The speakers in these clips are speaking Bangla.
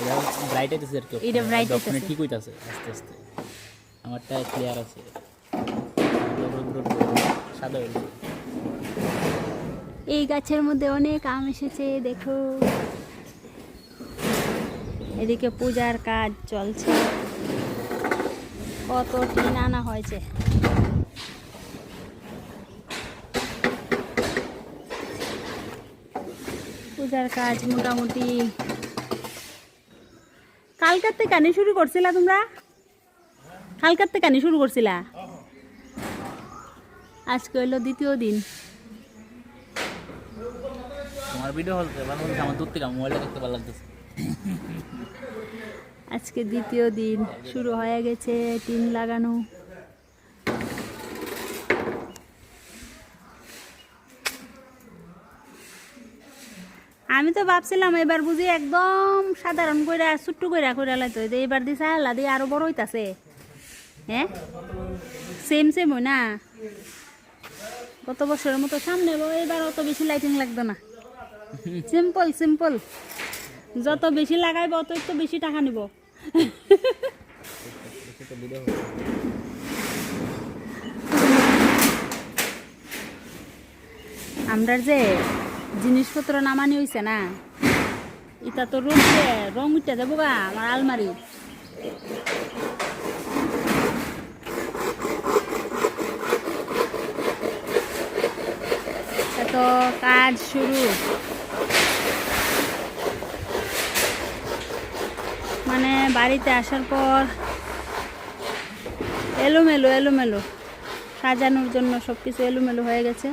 এটা ব্রাইট হইতেছে আর কি। এটা দক্ষিণে হইতাছে। ঠিক হইতাছে আস্তে আস্তে। আমারটা ক্লিয়ার আছে। সাদা হয়েছে এই গাছের মধ্যে অনেক আম এসেছে দেখো। এদিকে পূজার কাজ চলছে। কত টিন আনা হয়েছে। পূজার কাজ মোটামুটি কালকার থেকে আনি শুরু করছিলা তোমরা? কালকার থেকে আনি শুরু করছিলা? আজকে হইল দ্বিতীয় দিন। তোমার ভিডিও হলতে ভালো লাগছে আমার দূর থেকে মোবাইলে দেখতে ভালো লাগতেছে। আজকে দ্বিতীয় দিন শুরু হয়ে গেছে টিন লাগানো। আমি তো ভাবছিলাম এবার বুঝি একদম সাধারণ কইরা, ছোট্ট কইরা কইরা লাইতো এবার দিছে আল্লাহ দিয়ে আরও বড় হইতাছে। হ্যাঁ সেম সেম হয় না? গত বছরের মতো সামনে এবার অত বেশি লাইটিং লাগবে না। সিম্পল সিম্পল যত বেশি লাগাইব, অত তো বেশি টাকা নিব। আমরা যে জিনিসপত্র নামানি হইছে না। এটা তো রোদে রং উঠে যাব গা, আমার আলমারি। তো কাজ শুরু। মানে বাড়িতে আসার পর এলোমেলো এলোমেলো। সাজানোর জন্য সব কিছু এলোমেলো হয়ে গেছে।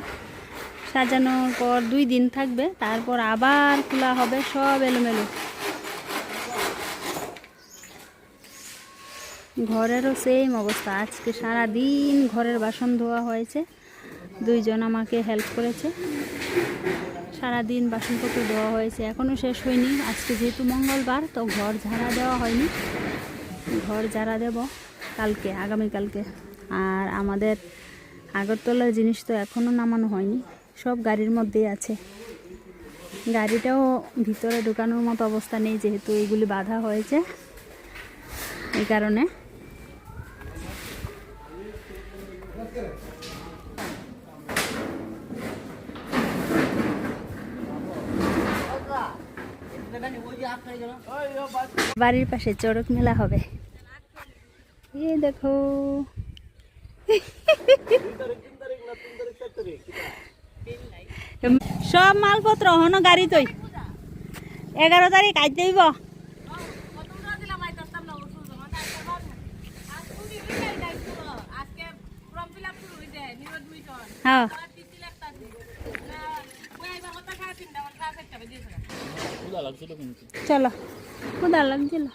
সাজানোর পর দুই দিন থাকবে, তারপর আবার খোলা হবে সব এলোমেলো। ঘরেরও সেম অবস্থা। আজকে সারা দিন ঘরের বাসন ধোয়া হয়েছে, দুইজন আমাকে হেল্প করেছে। সারা দিন বাসনপত্র দেওয়া হয়েছে এখনও শেষ হয়নি। আজকে যেহেতু মঙ্গলবার, তো ঘর ঝাড়া দেওয়া হয়নি। ঘর ঝাড়া দেব কালকে, আগামীকালকে। আর আমাদের আগরতলার জিনিস তো এখনও নামানো হয়নি। সব গাড়ির মধ্যেই আছে। গাড়িটাও ভিতরে ঢুকানোর মতো অবস্থা নেই, যেহেতু এইগুলি বাধা হয়েছে এই কারণে। বাড়ির পাশে চড়ক মেলা হবে। এই দেখো। সব মালপত্র হন গাড়ি তৈ এগারো তারিখ আজ দেব। হ্যাঁ। চলো। ক্ষুদা লাগছিল।